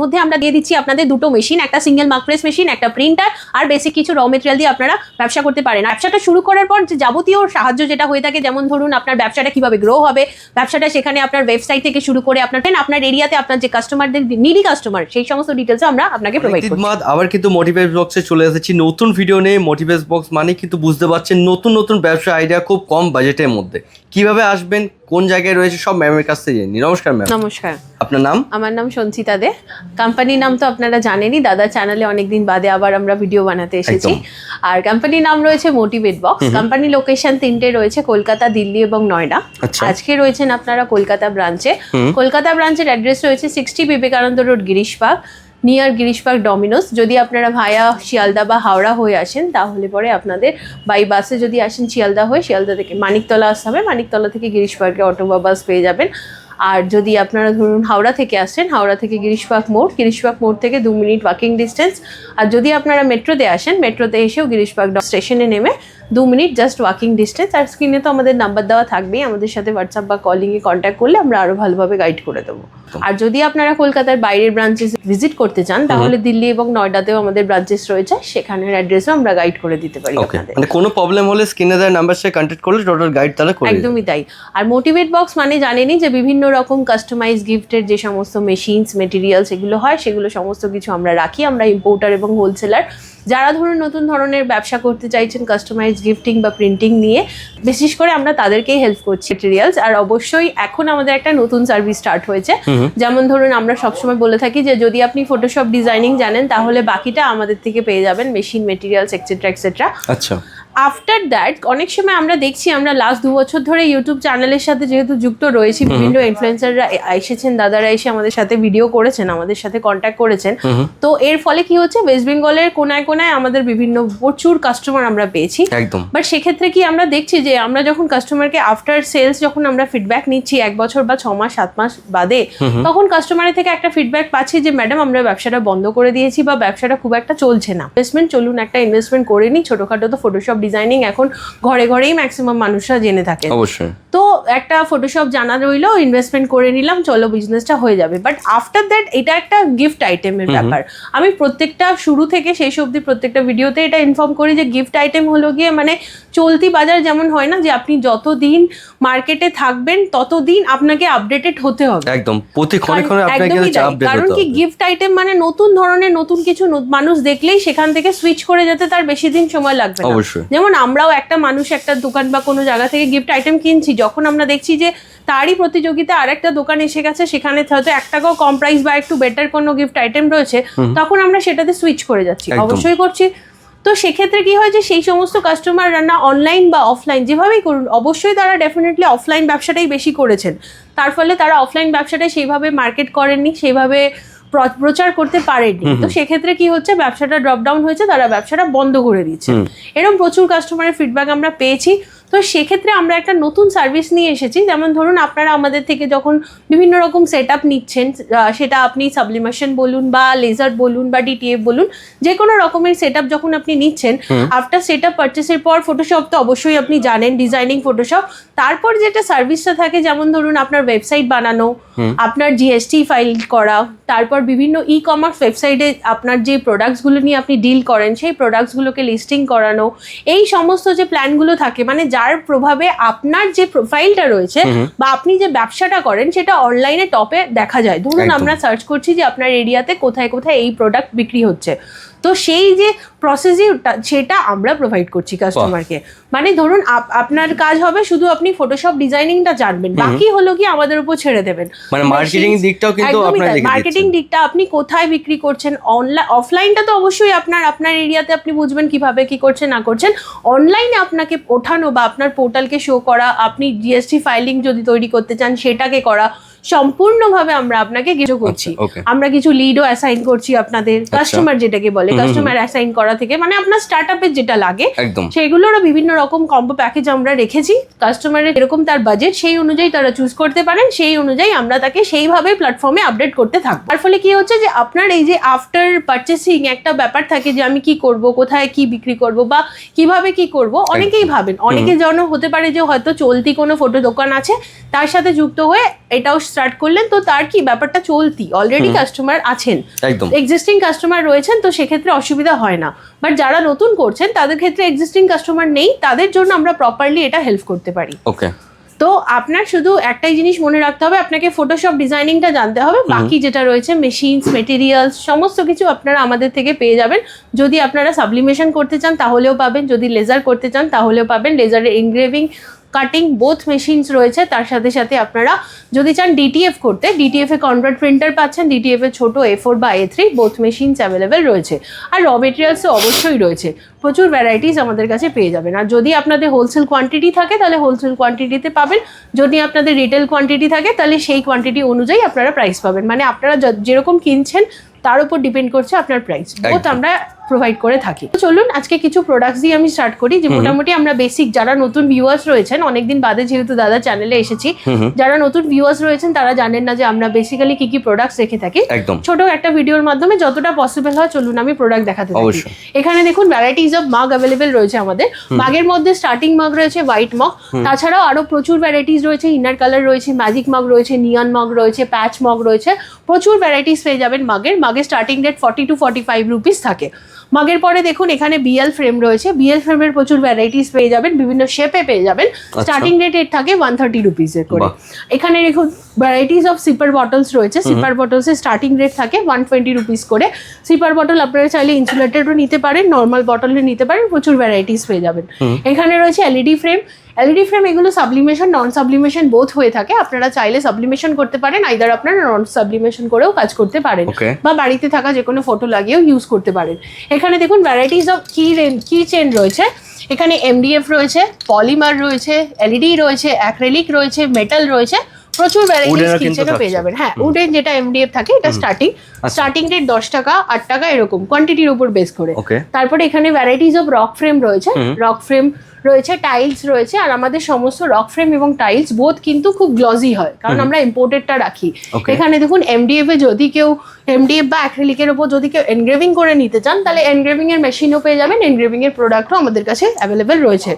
মধ্যে আমরা দিয়ে দিচ্ছি আপনাদের দুটো মেশিন একটা সিঙ্গেল মার্ক প্রেস মেশিন একটা প্রিন্টার আর বেসিক কিছু র মেটেরিয়াল দিয়ে আপনারা ব্যবসা করতে পারেন। ব্যবসাটা শুরু করার পর যে যাবতীয় সাহায্য যেটা হয়ে থাকে যেমন ধরুন আপনার ব্যবসাটা কীভাবে গ্রো হবে ব্যবসাটা সেখানে আপনার ওয়েবসাইট থেকে শুরু করে আপনার আপনার এরিয়াতে আপনার যে কাস্টমারদের নিডি কাস্টমার সেই সমস্ত ডিটেলস আমরা আপনাকে প্রোভাইড করছি। আবার কিন্তু মোটিভেট বক্সে চলে এসেছি। নতুন ভিডিও নিয়ে মোটিভেট বক্স মানে কিন্তু বুঝতে পারছেন নতুন নতুন ব্যবসা আইডিয়া খুব কম বাজেটের মধ্যে। কীভাবে আসবেন কোন জায়গায় রয়েছে সব ম্যামের কাছ থেকে নমস্কার ম্যাম নমস্কার। আপনার নাম? আমার নাম সঞ্চিতা দে। কোম্পানির নাম তো আপনারা জানেনই দাদা চ্যানেলে অনেকদিন বাদে আবার আমরা ভিডিও বানাতে এসেছি। আর কোম্পানির নাম রয়েছে মোটিভেট বক্স কোম্পানি লোকেশন তিনটে রয়েছে কলকাতা দিল্লি এবং নয়ডা। আচ্ছা। আজকে রয়েছেন আপনারা কলকাতা ব্রাঞ্চে কলকাতা ব্রাঞ্চের অ্যাড্রেস রয়েছে sixty Vivekananda road Girishbag near Girishbag Domino's যদি আপনারা ভায়া শিয়ালদা বা হাওড়া হয়ে আসেন তাহলে পরে আপনাদের বাই বাসে যদি আসেন শিয়ালদা হয়ে শিয়ালদা থেকে মানিকতলা আসতে হবে। মানিকতলা থেকে গিরিশবাগে অটো বা বাস পেয়ে যাবেন। আর যদি আপনারা ধরুন হাওড়া থেকে আসেন হাওড়া থেকে গিরিশবাগ মোড় গিরিশবাগ মোড় থেকে দু মিনিট ওয়াকিং ডিস্টেন্স আর যদি আপনারা মেট্রোতে আসেন মেট্রোতে এসেও গিরিশবাগ স্টেশনে নেমে দু মিনিট জাস্ট ওয়াকিং ডিস্টেন্স আর স্ক্রিনে তো আমাদের নাম্বার দেওয়া থাকবেই। আমাদের সাথে হোয়াটসঅ্যাপ বা কলিংয়ে কন্ট্যাক্ট করলে আমরা আরও ভালোভাবে গাইড করে দেবো। আর যদি আপনারা কলকাতার বাইরের ব্রাঞ্চেস ভিজিট করতে চান তাহলে দিল্লি এবং নয়ডাতেও আমাদের ব্রাঞ্চেস রয়েছে। সেখানের অ্যাড্রেসও আমরা গাইড করে দিতে পারি আপনাদের। মানে কোনো প্রবলেম হলে স্ক্রিনে দেওয়ার নাম্বার সাথে কন্ট্যাক্ট করলে টোটাল গাইড তাহলে একদমই তাই। আর মোটিভেট বক্স মানে জানেনই যে বিভিন্ন রকম কাস্টমাইজ গিফটের যে সমস্ত মেশিনস মেটেরিয়ালস এগুলো হয় সেগুলো সমস্ত কিছু আমরা রাখি। আমরা ইম্পোর্টার এবং হোলসেলার যারা ধরুন নতুন ধরনের ব্যবসা করতে চাইছেন কাস্টমাইজ গিফটিং বা প্রিন্টিং নিয়ে বিশেষ করে আমরা তাদেরকেই হেল্প করছি মেটেরিয়ালস আর অবশ্যই এখন আমাদের একটা নতুন সার্ভিস স্টার্ট হয়েছে। যেমন ধরুন আমরা সবসময় বলে থাকি যে যদি আপনি ফটোশপ ডিজাইনিং জানেন তাহলে বাকিটা আমাদের থেকে পেয়ে যাবেন মেশিন মেটেরিয়ালস এক্সেট্রা এক্সেট্রা আচ্ছা। আফটার দ্যাট অনেক সময় আমরা দেখছি আমরা লাস্ট দু বছর ধরে ইউটিউব চ্যানেলের সাথে যেহেতু যুক্ত রয়েছি বিভিন্ন ইনফ্লুয়েন্সাররা এসেছেন দাদারা এসে আমাদের সাথে ভিডিও করেছেন আমাদের সাথে কন্ট্যাক্ট করেছেন। তো এর ফলে কি হচ্ছে ওয়েস্ট বেঙ্গলের কোনায় কোনায় আমাদের বিভিন্ন প্রচুর কাস্টমার আমরা পেয়েছি। একদম। বাট সেক্ষেত্রে কি আমরা দেখছি যে আমরা যখন কাস্টমারকে আফটার সেলস যখন আমরা ফিডব্যাক নিচ্ছি এক বছর বা ছ মাস সাত মাস বাদে তখন কাস্টমারের থেকে একটা ফিডব্যাক পাচ্ছি যে ম্যাডাম আমরা ব্যবসাটা বন্ধ করে দিয়েছি বা ব্যবসাটা খুব একটা চলছে না। ইনভেস্টমেন্ট চলুন একটা ইনভেস্টমেন্ট করে নিই ছোটোখাটো তো ফটোশপ ডিজাইনিং এখন ঘরে ঘরেই ম্যাক্সিমাম মানুষরা জেনে থাকে। অবশ্যই। তো একটা ফটোশপ জানা রইল ইনভেস্টমেন্ট করে নিলাম চলো বিজনেসটা হয়ে যাবে। বাট আফটার দ্যাট এটা একটা গিফট আইটেমের ব্যাপার। আমি প্রত্যেকটা শুরু থেকে শেষ অবধি প্রত্যেকটা ভিডিওতে এটা ইনফর্ম করি যে গিফট আইটেম হলো গিয়ে মানে চলতি বাজার যেমন হয় না যে আপনি যতদিন মার্কেটে থাকবেন ততদিন আপনাকে আপডেটেড হতে হবে। একদম প্রতি ক্ষণে আপনাকে আপডেট কারণ কি গিফট আইটেম মানে নতুন ধরনের নতুন কিছু মানুষ দেখলেই সেখান থেকে সুইচ করে যেতে তার বেশি দিন সময় লাগবে না। অবশ্যই। যেমন আমরাও একটা মানুষ একটা দোকান বা কোনো জায়গা থেকে গিফট আইটেম কিনছি যখন আমরা দেখছি যে তারই প্রতিযোগিতা আরেকটা দোকান এসে গেছে সেখানে হয়তো এক টাকাও কম প্রাইস বা একটু বেটার কোনো গিফট আইটেম রয়েছে তখন আমরা সেটাতে সুইচ করে যাচ্ছি অবশ্যই করছি। তো সেক্ষেত্রে কি হয় যে সেই সমস্ত কাস্টমার রান্না অনলাইন বা অফলাইন যেভাবেই করুন অবশ্যই তারা ডেফিনেটলি অফলাইন ব্যবসাটাই বেশি করেছেন। তার ফলে তারা অফলাইন ব্যবসাটা সেইভাবে মার্কেট করেননি সেইভাবে প্রচার করতে পারেনি। তো সেক্ষেত্রে কি হচ্ছে ব্যবসাটা ড্রপ ডাউন হয়েছে তারা ব্যবসাটা বন্ধ করে দিচ্ছে। এরকম প্রচুর কাস্টমারের ফিডব্যাক আমরা পেয়েছি। তো সেক্ষেত্রে আমরা একটা নতুন সার্ভিস নিয়ে এসেছি। যেমন ধরুন আপনারা আমাদের থেকে যখন বিভিন্ন রকম সেট আপ নিচ্ছেন সেটা আপনি সাবলিমেশন বলুন বা লেজার বলুন বা ডিটিএফ বলুন যে কোনো রকমের সেট আপ যখন আপনি নিচ্ছেন আফটার সেট আপ পারচেসের পর ফটোশপ তো অবশ্যই আপনি জানেন ডিজাইনিং ফটোশপ তারপর যেটা সার্ভিসটা থাকে যেমন ধরুন আপনার ওয়েবসাইট বানানো আপনার জিএসটি ফাইল করা তারপর বিভিন্ন ই কমার্স ওয়েবসাইটে আপনার যে প্রোডাক্টসগুলো নিয়ে আপনি ডিল করেন সেই প্রোডাক্টসগুলোকে লিস্টিং করানো এই সমস্ত যে প্ল্যানগুলো থাকে মানে যার প্রভাবে আপনার যে প্রোফাইলটা রয়েছে বা আপনি যে ব্যবসাটা করেন সেটা অনলাইনে টপে দেখা যায়। ধরুন আমরা সার্চ করছি যে আপনার এরিয়াতে কোথায় কোথায় এই প্রোডাক্ট বিক্রি হচ্ছে। তো সেই যে প্রসেসিংটা সেটা আমরা প্রোভাইড করছি কাস্টমারকে মানে ধরুন আপ- আপনার কাজ হবে শুধু আপনি ফটোশপ ডিজাইনিংটা জানবেন। বাকি হলো কি আমাদের উপর ছেড়ে দেবেন। মানে মার্কেটিং দিকটাও কিন্তু মার্কেটিং দিকটা আপনি কোথায় বিক্রি করছেন? অনলাইন অফলাইনটা তো অবশ্যই আপনার আপনার এরিয়াতে আপনি বুঝবেন কীভাবে কি করছেন না করছেন। অনলাইনে আপনাকে ওঠানো বা আপনার পোর্টালকে শো করা আপনি জিএসটি ফাইলিং যদি তৈরি করতে চান সেটাকে করা সম্পূর্ণভাবে আমরা আপনাকে কিছু করছি। আচ্ছা, আমরা কিছু লিডও অ্যাসাইন করছি আপনাদের কাস্টমার যেটাকে বলে কাস্টমার অ্যাসাইন করা থেকে মানে আপনার স্টার্ট আপের যেটা লাগে সেগুলোরও বিভিন্ন রকম কম্বো প্যাকেজ আমরা রেখেছি। কাস্টমারের এরকম তার বাজেট সেই অনুযায়ী তারা চুজ করতে পারেন সেই অনুযায়ী আমরা তাকে সেইভাবে প্ল্যাটফর্মে আপডেট করতে থাকব। তার ফলে কি হচ্ছে যে আপনার এই যে আফটার পারচেসিং একটা ব্যাপার থাকে যে আমি কি করব কোথায় কি বিক্রি করব বা কীভাবে কি করব অনেকেই ভাবেন। অনেকে যেন হতে পারে যে হয়তো চলতি কোনো ফটো দোকান আছে তার সাথে যুক্ত হয়ে এটাও স্টার্ট করলেন। তো তার কি ব্যাপারটা চলতি? অলরেডি কাস্টমার আছেন। একদম। এক্সিস্টিং কাস্টমার রয়েছেন তো সেক্ষেত্রে অসুবিধা হয় না। বাট যারা নতুন করছেন তাদের ক্ষেত্রে এক্সিস্টিং কাস্টমার নেই তাদের জন্য আমরা প্রপারলি এটা হেল্প করতে পারি। ওকে তো আপনার শুধু একটাই জিনিস মনে রাখতে হবে আপনাকে ফটোশপ ডিজাইনিংটা জানতে হবে। বাকি যেটা রয়েছে মেশিনস মেটেরিয়ালস সমস্ত কিছু আপনারা আমাদের থেকে পেয়ে যাবেন। যদি আপনারা সাবলিমেশন করতে চান তাহলেও পাবেন। যদি লেজার করতে চান তাহলেও পাবেন। লেজারের এনগ্রেভিং কাটিং বোথ মেশিনস রয়েছে, তার সাথে সাথে আপনারা যদি চান ডিটিএফ করতে ডিটিএফ এ কনভার্ট প্রিন্টার পাচ্ছেন ডিটিএফ এ ছোট এ ফোর বা A three both machines available রয়েছে। আর র মেটেরিয়ালসও অবশ্যই রয়েছে। প্রচুর ভ্যারাইটিস আমাদের কাছে পেয়ে যাবেন। আর যদি আপনাদের হোলসেল কোয়ান্টিটি থাকে, তাহলে হোলসেল কোয়ান্টিটিতে পাবেন। যদি আপনাদের রিটেল কোয়ান্টিটি থাকে, তাহলে সেই কোয়ান্টিটি অনুযায়ী আপনারা প্রাইস পাবেন। মানে আপনারা যেরকম কিনছেন তার উপর ডিপেন্ড করছে আপনার প্রাইস বোথ আমরা প্রোভাইড করে থাকি। তো চলুন আজকে কিছু প্রোডাক্টস দিয়ে আমি স্টার্ট করি যে মোটামুটি আমরা বেসিক যারা নতুন ভিউয়ার্স রয়েছেন অনেকদিন বাদে যেহেতু দাদা চ্যানেলে এসেছি যারা নতুন ভিউয়ার্স রয়েছেন তারা জানেন না যে আমরা বেসিক্যালি কি কি প্রোডাক্টস রেখে থাকি। ছোট একটা ভিডিওর মাধ্যমে যতটা পসিবল হয় চলুন আমি প্রোডাক্ট দেখাতে থাকি। এখানে দেখুন ভ্যারাইটিস অফ মাগ অ্যাভেলেবেল রয়েছে আমাদের। মাগের মধ্যে স্টার্টিং মাগ রয়েছে হোয়াইট মগ তাছাড়াও আরও প্রচুর ভ্যারাইটিস রয়েছে ইনার কালার রয়েছে ম্যাজিক মগ রয়েছে নিয়ন মগ রয়েছে প্যাচ মগ রয়েছে। প্রচুর ভ্যারাইটিস পেয়ে যাবেন মাগের মাগের starting rate forty two forty five rupees থাকে মাগের পরে দেখুন এখানে বিএল ফ্রেম রয়েছে। বিএল ফ্রেমের প্রচুর ভ্যারাইটিস পেয়ে যাবেন বিভিন্ন শেপে পেয়ে যাবেন। স্টার্টিং রেট এর থাকে ওয়ান থার্টি রুপিসের করে। এখানে দেখুন ভ্যারাইটিস অফ সিপার বটলস রয়েছে। সিপার বটলসের স্টার্টিং রেট থাকে ওয়ান টোয়েন্টি রুপিস করে। সিপার বটল আপনারা চাইলে ইনসুলেটেডও নিতে পারেন নর্মাল বটলে নিতে পারেন প্রচুর ভ্যারাইটিস পেয়ে যাবেন। এখানে রয়েছে এলইডি ফ্রেম এলইডি ফ্রেম এগুলো সাবলিমেশন নন সাবলিমেশন বোথ হয়ে থাকে। আপনারা চাইলে সাবলিমেশন করতে পারেন আইদার আপনারা নন সাবলিমেশন করেও কাজ করতে পারেন। বা বাড়িতে থাকা যে কোনো ফটো লাগিয়েও ইউজ করতে পারেন। এখানে দেখুন ভ্যারাইটিস অফ কি কি চেন রয়েছে। এখানে এমডিএফ রয়েছে পলিমার রয়েছে এলইডি রয়েছে অ্যাক্রেলিক রয়েছে মেটাল রয়েছে। প্রচুর ভ্যারাইটিস কিচেনও পেয়ে। যাবেন। হ্যাঁ উডেন যেটা এমডিএফ থাকে এটা স্টার্টিং স্টার্টিং রেট দশ টাকা আট টাকা এরকম। কোয়ান্টিটির উপর বেস করে। তারপরে এখানে ভ্যারাইটিস অফ রক ফ্রেম রয়েছে। রক ফ্রেম রয়েছে টাইলস রয়েছে আর আমাদের সমস্ত রক ফ্রেম এবং টাইলস বোধ কিন্তু খুব গ্লজি হয় কারণ আমরা ইম্পোর্টেডটা রাখি। এখানে দেখুন এমডিএফ এ যদি কেউ এমডিএফ বা অ্যাক্রিলিকের উপর যদি কেউ এনগ্রেভিং করে নিতে চান তাহলে এনগ্রেভিং এর মেশিনও পেয়ে যাবেন এনগ্রেভিং এর প্রোডাক্টও আমাদের কাছে অ্যাভেলেবেল রয়েছে।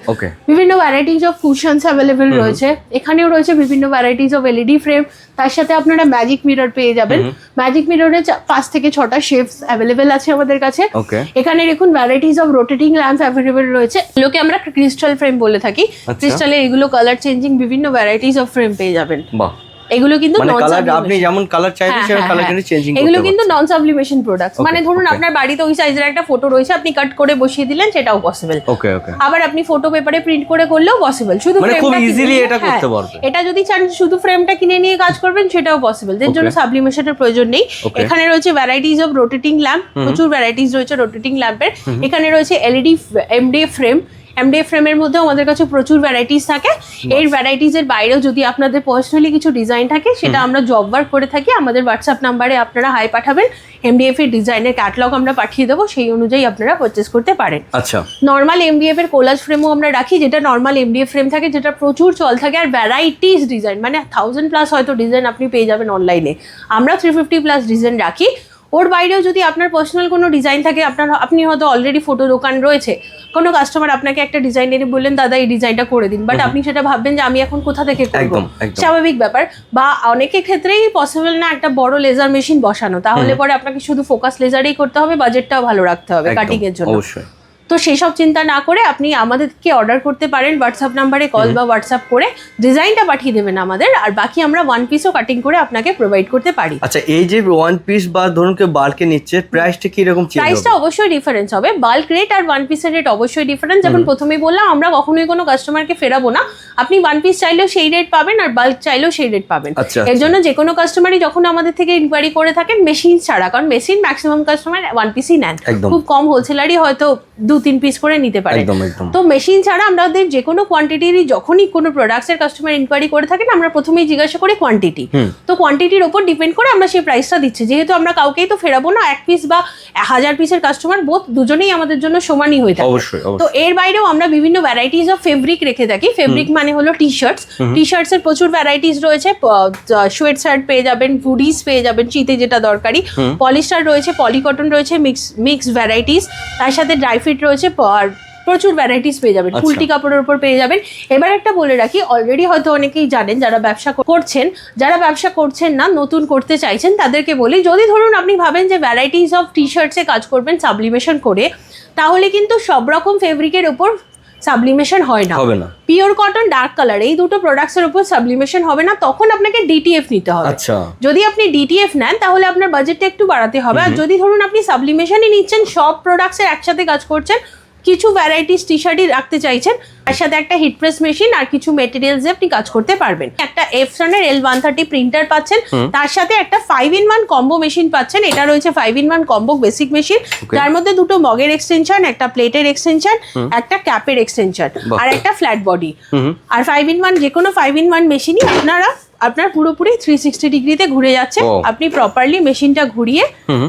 বিভিন্ন ভ্যারাইটিস অফ কুশনস অ্যাভেলেবেল রয়েছে এখানেও রয়েছে বিভিন্ন ভ্যারাইটিস অফ এলইডি ফ্রেম তার সাথে আপনারা ম্যাজিক মিরর পেয়ে যাবেন। ম্যাজিক মিররের পাঁচ থেকে ছটা শেপস অ্যাভেলেবেল আছে আমাদের কাছে। এখানে দেখুন varieties of rotating lamp available রয়েছে। এগুলোকে আমরা ক্রিস্টাল ফ্রেম বলে থাকি। আচ্ছা। ক্রিস্টালে এগুলো কালার চেঞ্জিং বিভিন্ন ভ্যারাইটিস অফ ফ্রেম পেয়ে যাবেন। বাহ। এগুলো কিন্তু মানে কালার আপনি যেমন কালার চাইবেন হ্যাঁ, হ্যাঁ, কালার হ্যাঁ। কিন্তু চেঞ্জিং এগুলো কিন্তু নন সাবলিমেশন প্রোডাক্টস মানে ধরুন আপনার বাড়িতে ওই সাইজের একটা ফটো রয়েছে আপনি কাট করে বসিয়ে দিলেন সেটাও পসিবল ওকে ওকে আবার আপনি ফটো পেপারে প্রিন্ট করে করলেও পসিবল শুধু মানে খুব easily এটা করতে পারবে। এটা যদি চান শুধু ফ্রেমটা কিনে নিয়ে কাজ করবেন সেটাও পসিবল এর জন্য. সাবলিমেশনের প্রয়োজন নেই। এখানে রয়েছে ভ্যারাইটিস অফ রোটেটিং ল্যাম্প প্রচুর ভ্যারাইটিস রয়েছে রোটেটিং ল্যাম্পের এখানে রয়েছে এলইডি এমডিএফ ফ্রেম এমডিএফ ফ্রেমের মধ্যেও আমাদের কাছে প্রচুর ভ্যারাইটিস থাকে। এর বাইরেও যদি আপনাদের পার্সোনালি কিছু ডিজাইন থাকে সেটা আমরা জব ওয়ার্ক করে থাকি। আমাদের হোয়াটসঅ্যাপ নাম্বারে আপনারা হাই পাঠাবেন। এমডিএফ এর ডিজাইনের ক্যাটালগ আমরা পাঠিয়ে দেবো। সেই অনুযায়ী আপনারা পারচেস করতে পারেন। আচ্ছা। নর্মাল এমডিএফ এর কোলাজ ফ্রেমও আমরা রাখি যেটা নর্মাল এমডিএফ ফ্রেম থাকে যেটা প্রচুর চল থাকে। আর ভ্যারাইটিস ডিজাইন মানে থাউজেন্ড প্লাস হয়তো ডিজাইন আপনি পেয়ে যাবেন অনলাইনে আমরা থ্রি ফিফটি প্লাস ডিজাইন রাখি। ওর বাইরেও যদি আপনার পার্সোনাল কোনো ডিজাইন থাকে আপনার আপনি হয়তো অলরেডি ফটো দোকান রয়েছে। কোনো কাস্টমার আপনাকে একটা ডিজাইন এনে বললেন দাদা এই ডিজাইনটা করে দিন। বাট আপনি সেটা ভাববেন যে আমি এখন কোথা থেকে করব। স্বাভাবিক ব্যাপার। বা অনেকের ক্ষেত্রেই পসিবল না একটা বড় লেজার মেশিন বসানো। তাহলে পরে আপনাকে শুধু ফোকাস লেজারেই করতে হবে বাজেটটাও ভালো রাখতে হবে কাটিং এর জন্য। তো সেসব চিন্তা না করে আপনি আমাদেরকে অর্ডার করতে পারেন হোয়াটসঅ্যাপ নাম্বারে কল বা হোয়াটসঅ্যাপ করে ডিজাইনটা পাঠিয়ে দেবেন আমাদের আর বাকি আমরা ওয়ান পিসও কাটিং করে আপনাকে প্রোভাইড করতে পারি। আচ্ছা এই যে ওয়ান পিস বা ধরুন কেউ বাল্কে নিচ্ছে প্রাইসটা কি রকম প্রাইসটা অবশ্যই ডিফারেন্স হবে। বাল্ক রেট আর ওয়ান পিসের রেট অবশ্যই ডিফারেন্স যেমন প্রথমেই বললাম আমরা কখনোই কোনো কাস্টমারকে ফেরাবো না। আপনি ওয়ান পিস চাইলেও সেই রেট পাবেন আর বাল্ক চাইলেও সেই রেট পাবেন। আচ্ছা, এর জন্য যে কোনো কাস্টমারই যখন আমাদের থেকে ইনকোয়ারি করে থাকেন মেশিন ছাড়া। কারণ মেশিন ম্যাক্সিমাম কাস্টমার ওয়ান পিসই নেন। খুব কম হোলসেলারই হয়তো দু তিন পিস করে নিতে পারে। তো মেশিন ছাড়া আমাদের যে কোনো কোয়ান্টিটিরই যখনই কোনো প্রোডাক্টসের কাস্টমার ইনকোয়ারি করে থাকেন আমরা প্রথমেই জিজ্ঞাসা করি কোয়ান্টিটি তো কোয়ান্টিটির ওপর ডিপেন্ড করে আমরা সেই প্রাইসটা দিচ্ছি। যেহেতু আমরা কাউকেই তো ফেরাবো না এক পিস বা হাজার পিসের কাস্টমার বোধ দুজনেই আমাদের জন্য সমানই হয়ে থাকে। তো এর বাইরেও আমরা বিভিন্ন ভ্যারাইটিস অফ ফেব্রিক রেখে থাকি। ফেব্রিক মানে হলো টি শার্টস টি শার্টস এর প্রচুর ভ্যারাইটিস রয়েছে। সোয়েট শার্ট পেয়ে যাবেন হুডিস পেয়ে যাবেন শীতে যেটা দরকারি। পলিস্টার রয়েছে পলিকটন রয়েছে মিক্স মিক্স ভ্যারাইটিস তার সাথে ড্রাই ফিট রয়েছে আর প্রচুর ভ্যারাইটিস পেয়ে যাবেন আচ্ছা। ফুলটি কাপড়ের উপর পেয়ে যাবেন এবার একটা বলে রাখি অলরেডি হয়তো অনেকেই জানেন যারা ব্যবসা করছেন যারা ব্যবসা করছেন না নতুন করতে চাইছেন তাদেরকে বলি যদি ধরুন আপনি ভাবেন যে ভ্যারাইটিস অফ টি শার্টসে কাজ করবেন সাবলিমেশন করে তাহলে কিন্তু সব রকম ফেব্রিকের উপর সাবলিমেশন হয় না। হবে না। পিওর কটন ডার্ক কালার এই দুটো প্রোডাক্টসের উপর সাবলিমেশন হবে না তখন আপনাকে ডিটিএফ নিতে হবে। আচ্ছা। যদি আপনি ডিটিএফ নেন তাহলে আপনার বাজেটটা একটু বাড়াতে হবে। আর যদি ধরুন আপনি সাবলিমেশনই নিচ্ছেন সব প্রোডাক্টসের একসাথে কাজ করছেন কিছু ভ্যারাইটিস টি শার্টই রাখতে চাইছেন তার সাথে একটা হিট প্রেস মেশিন আর কিছু মেটেরিয়ালস আপনি কাজ করতে পারবেন। একটা এফসনের এল ওয়ান থার্টি প্রিন্টার পাচ্ছেন তার সাথে একটা five in one combo machine পাচ্ছেন এটা রয়েছে five in one combo basic machine. যার মধ্যে দুটো মগের এক্সটেনশন একটা প্লেটের এক্সটেনশন একটা ক্যাপের এক্সটেনশন আর একটা ফ্ল্যাট বডি আর ফাইভ ইন ওয়ান যে কোনো ফাইভ ইন ওয়ান মেশিনই আপনারা আপনার পুরোপুরি থ্রি সিক্সটি ডিগ্রিতে ঘুরে যাচ্ছে। আপনি প্রপারলি মেশিনটা ঘুরিয়ে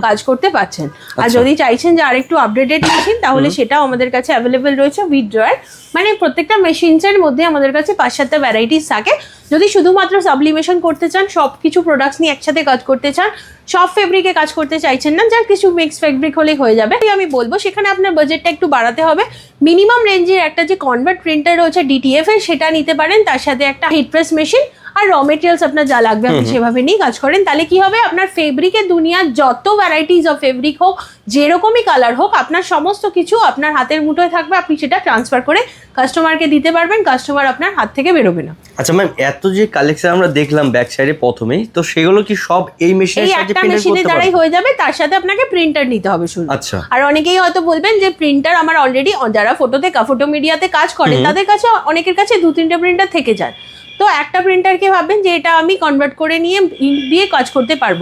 কাজ করতে পারছেন। আর আচ্ছা। যদি চাইছেন যে আরেকটু আপডেটেড মেশিন তাহলে সেটাও আমাদের কাছে অ্যাভেলেবেল রয়েছে উইথ ড্রয়ার মানে প্রত্যেকটা মেশিনসের মধ্যে আমাদের কাছে পাঁচ সাতটা ভ্যারাইটিস থাকে। যদি শুধুমাত্র সাবলিমেশন করতে চান সব কিছু প্রোডাক্টস নিয়ে একসাথে কাজ করতে চান সব ফেব্রিকে কাজ করতে চাইছেন না যার কিছু মিক্স ফেব্রিক হলেই হয়ে যাবে। আমি বলব সেখানে আপনার বাজেটটা একটু বাড়াতে হবে। মিনিমাম রেঞ্জের একটা যে কনভার্ট প্রিন্টার রয়েছে ডিটিএফ এর সেটা নিতে পারেন। তার সাথে একটা হিট প্রেস মেশিন আর র মেটেরিয়ালস আপনার যা লাগবে আপনি সেভাবে নিয়ে কাজ করেন। তাহলে কি হবে? আপনার ফেব্রিকের দুনিয়ার যত ভ্যারাইটিস অফ ফেব্রিক হোক যেরকমই কালার হোক আপনার সমস্ত কিছু আপনার হাতের মুঠোয় থাকবে। আপনি সেটা ট্রান্সফার করে কাস্টমারকে দিতে পারবেন। কাস্টমার আপনার হাত থেকে বেরোবে না। আচ্ছা ম্যাম এত যে কালেকশন আমরা দেখলাম ব্যাক সাইডে প্রথমেই তো সেগুলো কি সব এই মেশিনের সাহায্যে একটা করতে দ্বারাই হয়ে যাবে তার সাথে আপনাকে প্রিন্টার নিতে হবে শুধু। আচ্ছা। আর অনেকেই হয়তো বলবেন যে প্রিন্টার আমার অলরেডি যারা ফটোতে ফটো মিডিয়াতে কাজ করে তাদের কাছে অনেকের কাছে দু তিনটে প্রিন্টার থেকে যায়। তো একটা প্রিন্টারকে ভাববেন যে এটা আমি কনভার্ট করে নিয়ে ইঙ্ক দিয়ে কাজ করতে পারব।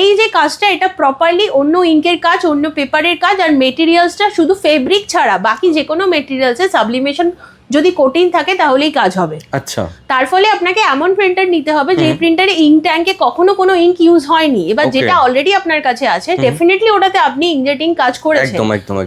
এই যে কাজটা এটা প্রপারলি অন্য ইঙ্কের কাজ অন্য পেপারের কাজ আর মেটেরিয়ালসটা শুধু ফেব্রিক ছাড়া বাকি যে কোনো মেটেরিয়ালসে সাবলিমেশন যদি কোটিং থাকে তাহলেই কাজ হবে। আচ্ছা। তার ফলে আপনাকে এমন প্রিন্টার নিতে হবে যে প্রিন্টারে ইঙ্ক ট্যাঙ্কে কখনো কোনো ইঙ্ক ইউজ হয়নি। এবার যেটা অলরেডি আপনার কাছে আছে ডেফিনেটলি ওটাতে আপনি ইংজেট কাজ করেছেন।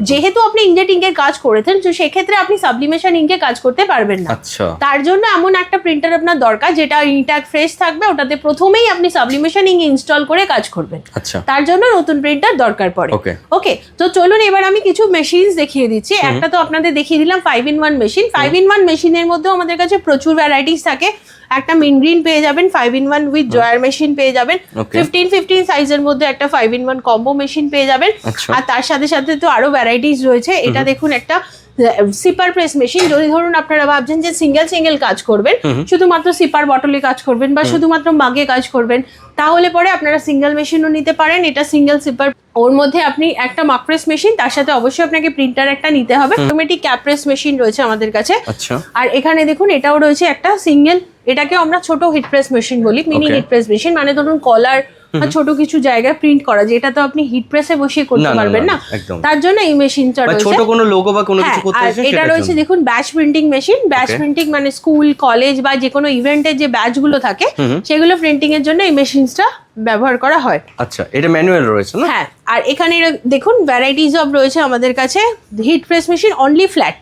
যেহেতু আপনি ইংজেট ইঙ্কের কাজ করেছেন তো সেক্ষেত্রে আপনি সাবলিমেশন ইঙ্কে কাজ করতে পারবেন না। আচ্ছা। তার জন্য এমন একটা প্রিন্টার আপনার দরকার যেটা ইনট্যাক ফ্রেশ থাকবে ওটাতে প্রথমেই আপনি সাবলিমেশন ইঙ্ক ইনস্টল করে কাজ করবেন। আচ্ছা। তার জন্য নতুন প্রিন্টার দরকার পড়ে। ওকে ওকে তো চলুন এবার আমি কিছু মেশিনস দেখিয়ে দিচ্ছি। একটা তো আপনাদের দেখিয়ে দিলাম five in one machine five in one মেশিনের মধ্যেও আমাদের কাছে প্রচুর ভ্যারাইটিস থাকে। একটা মিন গ্রিন পেয়ে যাবেন ফাইভ ইন ওয়ান উইথ জয়ার মেশিন পেয়ে যাবেন. ফিফটিন ফিফটিন সাইজের মধ্যে একটা five in one combo machine পেয়ে যাবেন। আচ্ছা। আর তার সাথে সাথে তো আরও ভ্যারাইটিস রয়েছে। এটা দেখুন একটা সিপার প্রেস মেশিন যদি ধরুন আপনারা ভাবছেন যে সিঙ্গেল সিঙ্গেল কাজ করবেন শুধুমাত্র সিপার বটলে কাজ করবেন বা শুধুমাত্র মাগে কাজ করবেন তাহলে পরে আপনারা সিঙ্গেল মেশিনও নিতে পারেন এটা সিঙ্গেল সিপার ওর মধ্যে আপনি একটা মাক প্রেস মেশিন তার সাথে অবশ্যই আপনাকে প্রিন্টার একটা নিতে হবে। অটোমেটিক ক্যাপ প্রেস মেশিন রয়েছে আমাদের কাছে। আচ্ছা। আর এখানে দেখুন এটাও রয়েছে একটা সিঙ্গেল এটাকে আমরা ছোট হিট প্রেস মেশিন বলি মিনি. হিট প্রেস মেশিন মানে ধরুন কলার বা ছোট কিছু জায়গায় প্রিন্ট করা যেটা তো আপনি হিট প্রেসে বসিয়ে করতে পারবেন না, তার জন্য এই মেশিনটা রয়েছে। ছোট কোনো লোগো বা কোনো হ্যাঁ কিছু করতে আর চাইছেন এটা রয়েছে দেখুন batch printing machine batch printing মানে স্কুল কলেজ বা যে কোনো ইভেন্টের যে ব্যাচগুলো থাকে সেগুলো প্রিন্টিং এর জন্য এই মেশিনসটা ব্যবহার করা হয়। আচ্ছা এটা ম্যানুয়াল রয়েছে না? হ্যাঁ আর এখানে দেখুন ভ্যারাইটিস অফ রয়েছে আমাদের কাছে। Heat press machine only flat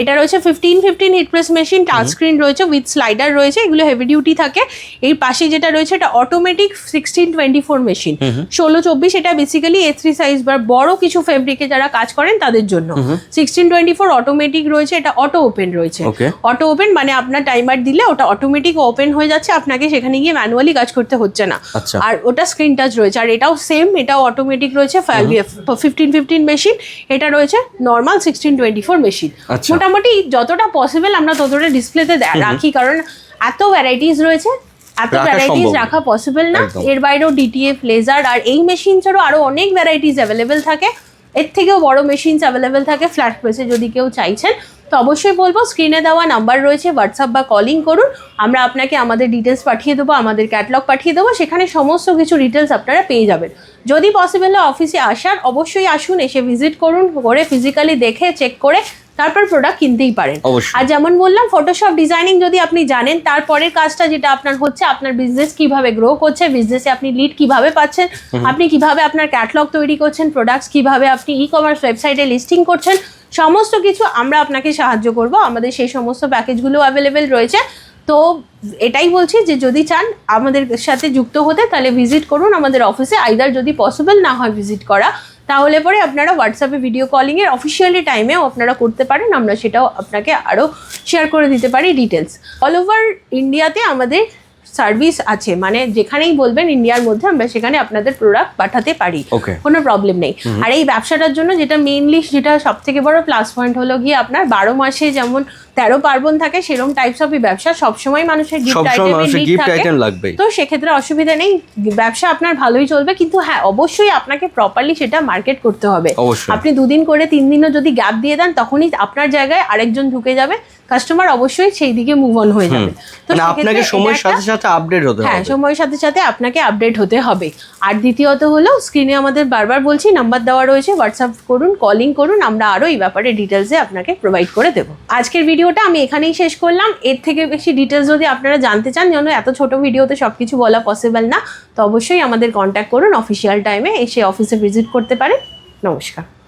এটা রয়েছে fifteen fifteen heat press machine touch screen রয়েছে উইথ স্লাইডার রয়েছে এগুলো হেভি ডিউটি থাকে। এর পাশে যেটা রয়েছে এটা automatic sixteen twenty four machine ষোলো চব্বিশ এটা বেসিক্যালি এ থ্রি সাইজ বা বড় কিছু ফেব্রিকে যারা কাজ করেন তাদের জন্য। সিক্সটিন টোয়েন্টি ফোর অটোমেটিক রয়েছে এটা অটো ওপেন রয়েছে। অটো ওপেন মানে আপনার টাইমার দিলে ওটা অটোমেটিক ওপেন হয়ে যাচ্ছে আপনাকে সেখানে গিয়ে ম্যানুয়ালি কাজ করতে হচ্ছে না। আচ্ছা। আর ওটা স্ক্রিন টাচ রয়েছে আর এটাও সেম এটাও অটোমেটিক রয়েছে ফিফটিন ফিফটিন মেশিন এটা রয়েছে normal sixteen twenty four machine আচ্ছা। মোটামুটি যতটা পসিবল আমরা ততটা ডিসপ্লেতে রাখি কারণ এত ভ্যারাইটিস রয়েছে এত ভ্যারাইটিস রাখা পসিবল না। এর বাইরেও ডিটিএফ লেজার আর এই মেশিন ছাড়াও আরও অনেক ভ্যারাইটিস অ্যাভেলেবেল থাকে। এর থেকেও বড় মেশিনস অ্যাভেলেবেল থাকে ফ্ল্যাট প্রেসে যদি কেউ চাইছেন। তো অবশ্যই বলব স্ক্রিনে দেওয়া নাম্বার রয়েছে হোয়াটসঅ্যাপ বা কলিং করুন। আমরা আপনাকে আমাদের ডিটেলস পাঠিয়ে দেবো আমাদের ক্যাটলগ পাঠিয়ে দেবো সেখানে সমস্ত কিছু ডিটেলস আপনারা পেয়ে যাবেন। যদি পসিবল হয় অফিসে আসার অবশ্যই আসুন এসে ভিজিট করুন করে ফিজিক্যালি দেখে চেক করে তারপর প্রোডাক্ট কিনতেই পারেন। আর যেমন বললাম ফটোশপ ডিজাইনিং যদি আপনি জানেন তারপরের কাজটা যেটা আপনার হচ্ছে আপনার বিজনেস কীভাবে গ্রো করছে বিজনেসে আপনি লিড কীভাবে পাচ্ছেন আপনি কীভাবে আপনার ক্যাটলগ তৈরি করছেন প্রোডাক্টস কীভাবে আপনি ই কমার্স ওয়েবসাইটে লিস্টিং করছেন সমস্ত কিছু আমরা আপনাকে সাহায্য করব। আমাদের সেই সমস্ত প্যাকেজগুলো অ্যাভেলেবেল রয়েছে। তো এটাই বলছি যে যদি চান আমাদের সাথে যুক্ত হতে তাহলে ভিজিট করুন আমাদের অফিসে আইদার যদি পসিবল না হয় ভিজিট করা তাহলে পরে আপনারা হোয়াটসঅ্যাপে ভিডিও কলিংয়ের অফিসিয়ালি টাইমেও আপনারা করতে পারেন, আমরা সেটাও আপনাকে আরও শেয়ার করে দিতে পারি ডিটেলস অল ওভার ইন্ডিয়াতে আমাদের সার্ভিস আছে মানে যেখানেই বলবেন ইন্ডিয়ার মধ্যে আমরা সেখানে আপনাদের প্রোডাক্ট পাঠাতে পারি। কোনো প্রবলেম নেই। আর এই ব্যবসাটার জন্য যেটা মেইনলি যেটা সব থেকে বড় প্লাস পয়েন্ট হলো গিয়ে আপনার বারো মাসে যেমন তেরো পার্বণ থাকে সেরকম টাইপস অফ ব্যবসা সবসময় মানুষের গিফট আইটেম লাগবেই। তো সেক্ষেত্রে অসুবিধা নেই ব্যবসা আপনার ভালোই চলবে কিন্তু হ্যাঁ অবশ্যই আপনাকে প্রপারলি সেটা মার্কেট করতে হবে। আপনি দুদিন করে তিন দিনও যদি গ্যাপ দিয়ে দেন তখনই আপনার জায়গায় আরেকজন ঢুকে যাবে। কাস্টমার অবশ্যই সেই দিকে মুভ অন হয়ে যাবে। তো মানে আপনাকে সময়ের সাথে সাথে আপডেট হতে হবে। হ্যাঁ সময়ের সাথে সাথে আপনাকে আপডেট হতে হবে। আর দ্বিতীয়ত হলো স্ক্রিনে আমাদের বারবার বলছি নাম্বার দেওয়া রয়েছে হোয়াটসঅ্যাপ করুন কলিং করুন আমরা আরও এই ব্যাপারে ডিটেলসে আপনাকে প্রোভাইড করে দেবো। আজকের ভিডিওটা আমি এখানেই শেষ করলাম। এর থেকে বেশি ডিটেলস যদি আপনারা জানতে চান যেন এত ছোট ভিডিওতে সব কিছু বলা পসিবল না তো অবশ্যই আমাদের কন্ট্যাক্ট করুন অফিসিয়াল টাইমে এসে অফিসে ভিজিট করতে পারেন। নমস্কার।